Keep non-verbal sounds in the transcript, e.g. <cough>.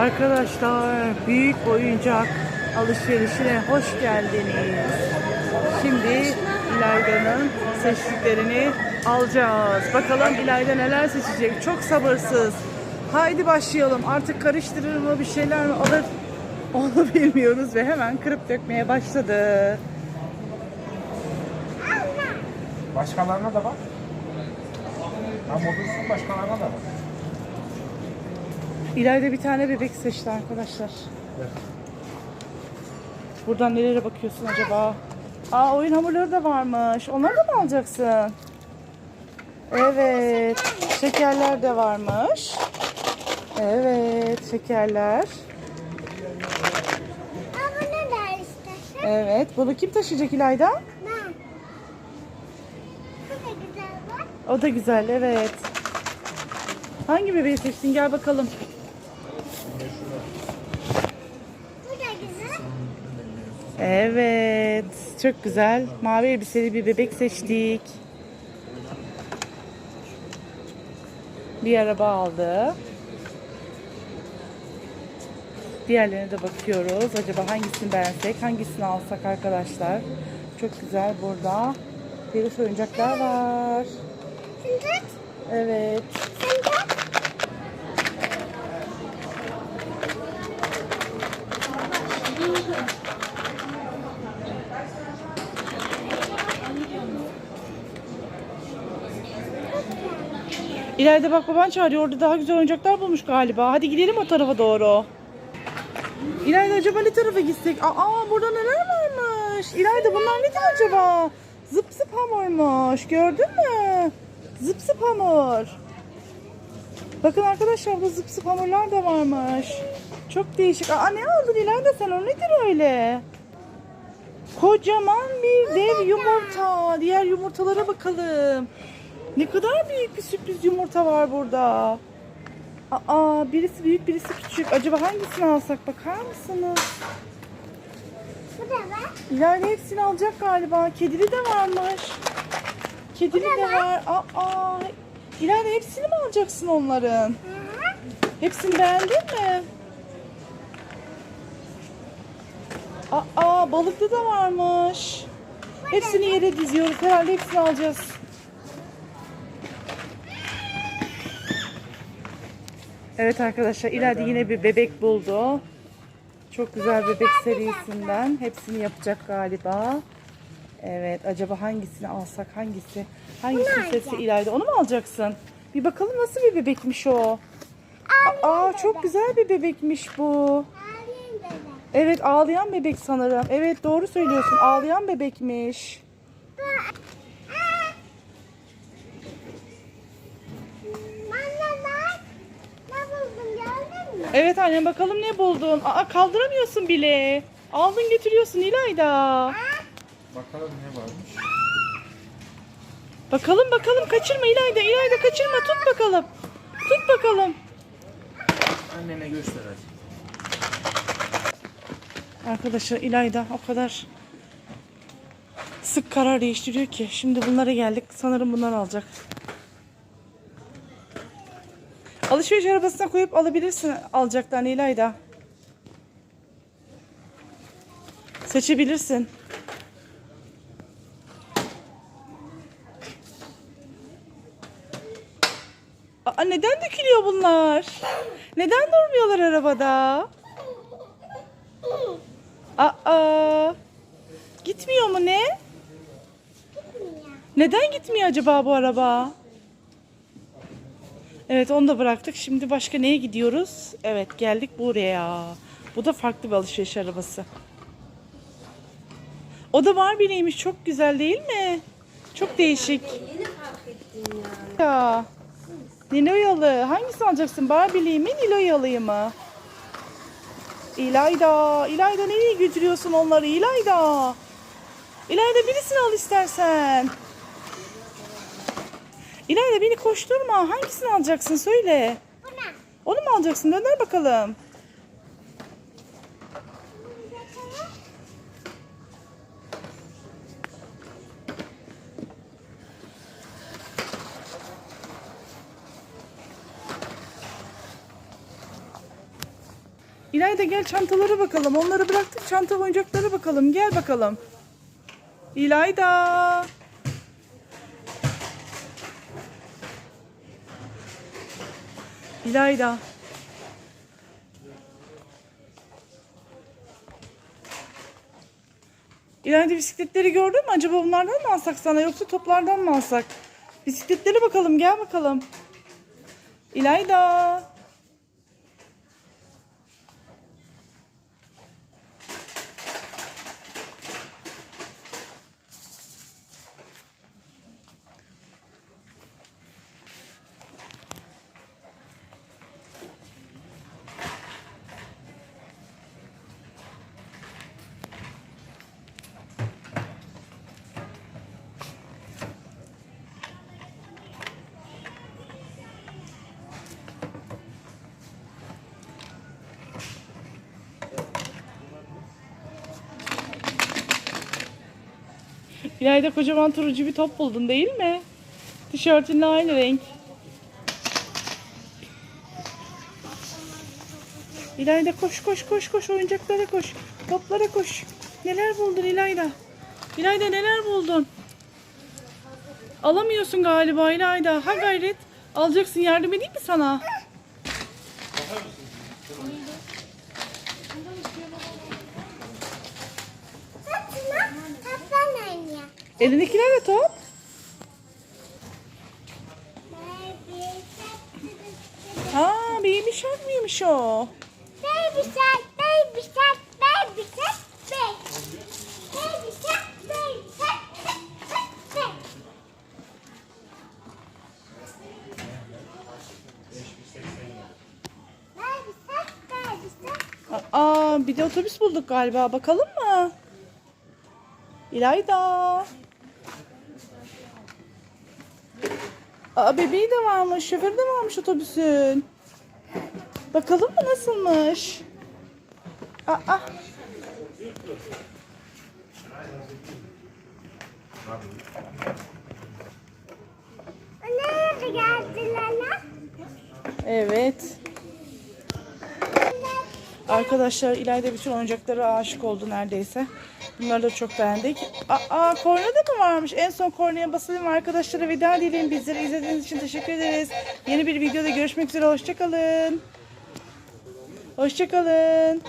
Arkadaşlar büyük oyuncak alışverişine hoş geldiniz. Şimdi İlayda'nın seçtiklerini alacağız. Bakalım İlayda neler seçecek. Çok sabırsız. Haydi başlayalım. Artık karıştırır mı bir şeyler mi alır onu <laughs> bilmiyoruz ve hemen kırıp dökmeye başladı. Başkalarına da bak. Ha modursun başkalarına da bak. İlayda bir tane bebek seçti arkadaşlar. Buradan nelere bakıyorsun acaba? Aa oyun hamurları da varmış. Onları da mı alacaksın? Evet. Şekerler de varmış. Evet, şekerler. Ama ne der istersen? Evet, bunu kim taşıyacak İlayda? Ben. Bu da güzel bak. O da güzel, evet. Hangi bebeği seçtin? Gel bakalım. Evet, çok güzel. Mavi elbiseli bir bebek seçtik. Bir araba aldı. Diğerlerine de bakıyoruz. Acaba hangisini beğensek, hangisini alsak arkadaşlar. Çok güzel burada. Peluş oyuncaklar var. Evet. İleride bak baban çağırıyor. Orada daha güzel oyuncaklar bulmuş galiba. Hadi gidelim o tarafa doğru. İlayda acaba ne tarafa gitsek? Aa burada neler varmış? İlayda bunlar nedir acaba? Zıp zıp hamurmuş. Gördün mü? Zıp zıp hamur. Bakın arkadaşlar burada zıp zıp hamurlar da varmış. Çok değişik. Aa ne aldın İlayda sen? O nedir öyle? Kocaman bir dev yumurta. Diğer yumurtalara bakalım. Ne kadar büyük bir sürpriz yumurta var burada. Aa, birisi büyük birisi küçük. Acaba hangisini alsak bakar mısınız? Bu da var. İleride hepsini alacak galiba. Kedili de varmış. Kedili de var. Aa, İleride hepsini mi alacaksın onların? Hı hı. Hepsini beğendin mi? Aa, balıklı da varmış. Hepsini yere diziyoruz. Herhalde hepsini alacağız. Evet arkadaşlar ileride yine bir bebek buldu. Çok güzel bebek serisinden. Hepsini yapacak galiba. Evet acaba hangisini alsak hangisi? Hangisi Bunu sesi ileride? Onu mu alacaksın? Bir bakalım nasıl bir bebekmiş o. Aa çok güzel bir bebekmiş bu. Evet ağlayan bebek sanırım. Evet doğru söylüyorsun. Ağlayan bebekmiş. Anne bak. Ne buldum gördün mü? Evet annem bakalım ne buldun. Aa kaldıramıyorsun bile. Aldın götürüyorsun İlayda. Bakalım ne varmış. Bakalım bakalım kaçırma İlayda. İlayda kaçırma tut bakalım. Tut bakalım. Annene göster hadi. Arkadaşlar İlayda o kadar sık karar değiştiriyor ki. Şimdi bunlara geldik. Sanırım bunları alacak. Alışveriş arabasına koyup alabilirsin alacaklarını İlayda. Seçebilirsin. Aa, neden dökülüyor bunlar? Neden durmuyorlar arabada? Aa, gitmiyor mu ne? Neden gitmiyor acaba bu araba? Evet onu da bıraktık. Şimdi başka neye gidiyoruz? Evet geldik buraya. Bu da farklı bir alışveriş arabası. O da Barbie'liymiş. Çok güzel değil mi? Çok değişik. Yeni fark ettim ya. Ya. Niloyalı. Hangisini alacaksın? Barbie'liyi mi Niloyalı'yı mı? İlayda. İlayda nereye götürüyorsun onları? İlayda. İlayda birisini al istersen. İlayda beni koşturma. Hangisini alacaksın? Söyle. Onu mu alacaksın? Dönder bakalım. İlayda gel çantalara bakalım. Onları bıraktık çanta oyuncaklara bakalım. Gel bakalım. İlayda. İlayda. İlayda bisikletleri gördün mü? Acaba bunlardan mı alsak sana yoksa toplardan mı alsak? Bisikletleri bakalım gel bakalım. İlayda. İlayda kocaman turuncu bir top buldun değil mi? Tişörtünle aynı renk. İlayda koş koş koş koş oyuncaklara koş. Toplara koş. Neler buldun İlayda? İlayda neler buldun? Alamıyorsun galiba İlayda. Ha gayret. Alacaksın yardım edeyim mi sana? Tatlı Elindekiler de top. Ha baby shark mıymış o? baby shark, baby shark, baby shark, baby. Shark. Baby shark, baby shark. Aa bir de otobüs bulduk galiba. Bakalım mı? İlayda. Aa bebeği de varmış. Şoförü de varmış otobüsün. Bakalım mı nasılmış? Aa. Nerede geldiler lan? Evet. Arkadaşlar İlayda bütün oyuncaklara aşık oldu neredeyse. Bunları da çok beğendik. Aa korna da mı varmış? En son kornaya basalım arkadaşlara veda edelim. Bizleri izlediğiniz için teşekkür ederiz. Yeni bir videoda görüşmek üzere. Hoşçakalın. Hoşçakalın.